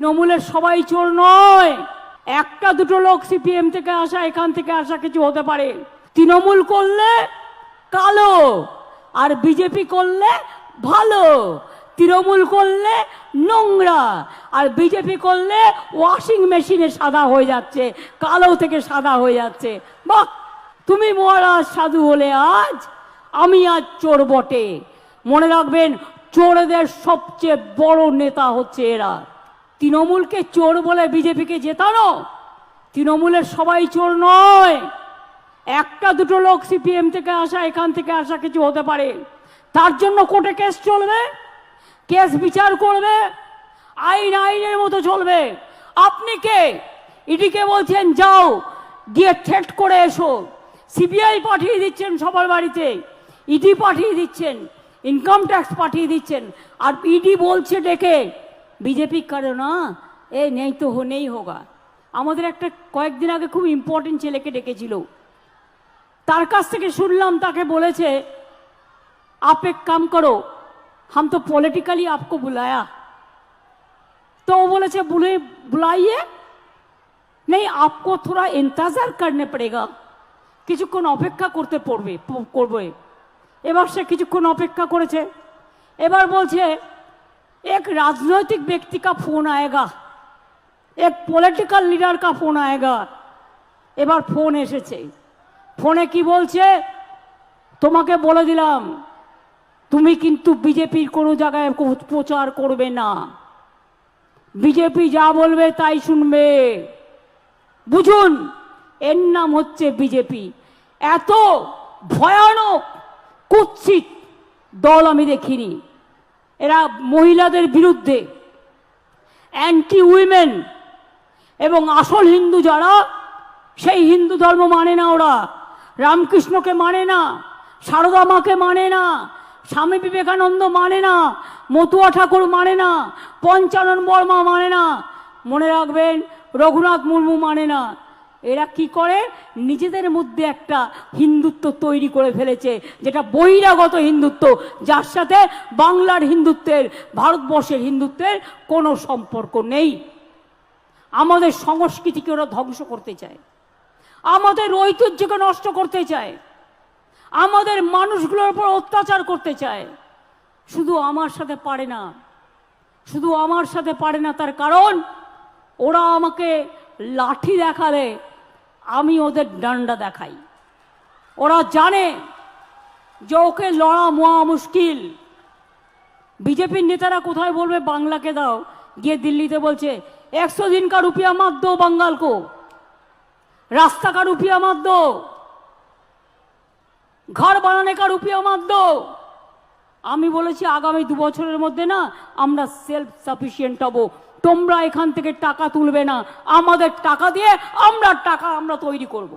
তৃণমূলের সবাই চোর নয়। একটা দুটো লোক সিপিএম থেকে আসা, এখান থেকে আসা কিছু হতে পারে। তৃণমূল করলে কালো আর বিজেপি করলে ভালো। তৃণমূল করলে নোংরা আর বিজেপি করলে ওয়াশিং মেশিনে সাদা হয়ে যাচ্ছে, কালো থেকে সাদা হয়ে যাচ্ছে। বাহ! তুমি মহারাজ সাধু হলে আজ, আমি আজ চোর বটে। মনে রাখবেন, চোরদের সবচেয়ে বড় নেতা হচ্ছে এরা। তৃণমূলকে চোর বলে বিজেপিকে জেতানো? তৃণমূলের সবাই চোর নয়। একটা দুটো লোক সিপিএম থেকে আসা, এখান থেকে আসা কিছু হতে পারে। তার জন্য কোর্টে কেস চলবে, কেস বিচার করবে, আইন আইনের মতো চলবে। আপনি কে? ইডিকে বলছেন, যাও, গিয়ে থ্রেট করে এসো। সিবিআই পাঠিয়ে দিচ্ছেন সবার বাড়িতে, ইডি পাঠিয়ে দিচ্ছেন, ইনকাম ট্যাক্স পাঠিয়ে দিচ্ছেন। আর ইডি বলছে ডেকে বিজেপি করে না এ নেই তো হো নেই হোগা আমাদের একটা কয়েকদিন আগে খুব ইম্পর্টেন্ট ছেলেকে ডেকেছিল তার কাছ থেকে শুনলাম তাকে বলেছে आप एक काम करो हम तो पॉलिटिकली आपको बुलाया तो वो बोले से बुले बुलाइए नहीं आपको थोड़ा इंतजार करने पड़ेगा কিছুক্ষণ অপেক্ষা করতে পড়বে প- করবে এবার সে কিছুক্ষণ অপেক্ষা করেছে এবার বলছে এক রাজনৈতিক ব্যক্তি का फोन आएगा এক পলিটিক্যাল লিডার का फोन आएगा এবার ফোন এসেছে ফোনে কি বলছে তোমাকে বলে দিলাম তুমি কিন্তু বিজেপির কোনো জায়গায় কো- প্রচার করবে না বিজেপি যা বলবে তাই শুনবে বুঝুন এর নাম হচ্ছে বিজেপি এত ভয়ানক কুৎসিত দল আমি দেখিনি এরা মহিলাদের বিরুদ্ধে অ্যান্টি উইমেন এবং আসল হিন্দু যারা, সেই হিন্দু ধর্ম মানে না ওরা। রামকৃষ্ণকে মানে না, সারদা মাকে মানে না, স্বামী বিবেকানন্দ মানে না, মতুয়া ঠাকুর মানে না, পঞ্চানন বর্মা মানে না। মনে রাখবেন, রঘুনাথ মুর্মু মানে না। এরা কি করে? নিজেদের মধ্যে একটা হিন্দুত্ব তৈরি করে ফেলেছে, যেটা বহিরাগত হিন্দুত্ব, যার সাথে বাংলার হিন্দুত্বের, ভারতবর্ষের হিন্দুত্বের কোনো সম্পর্ক নেই। আমাদের সংস্কৃতিকে ওরা ধ্বংস করতে চায়। আমাদের ঐতিহ্যকে নষ্ট করতে চায়। আমাদের মানুষগুলোর উপর অত্যাচার করতে চায়। শুধু আমার সাথে পারে না, শুধু আমার সাথে পারে না তার কারণ, ওরা আমাকে লাঠি দেখালে আমি ওদের ডান্ডা দেখাই। ওরা জানে যে ওকে লড়া মোয়া মুশকিল। বিজেপির নেতারা কোথায় বলবে বাংলাকে দাও? গিয়ে দিল্লিতে বলছে, একশো দিন কা রুপিয়া মার দো বাঙ্গাল কো। রাস্তা কা রুপিয়া মার দো। ঘর বানানে কার রুপিয়া মার দো। আমি বলেছি, আগামী দু বছরের মধ্যে না, আমরা সেলফ সাফিসিয়েন্ট হব। তোমরা এখান থেকে টাকা তুলবে না আমাদের টাকা দিয়ে আমরা টাকা আমরা তৈরি করব।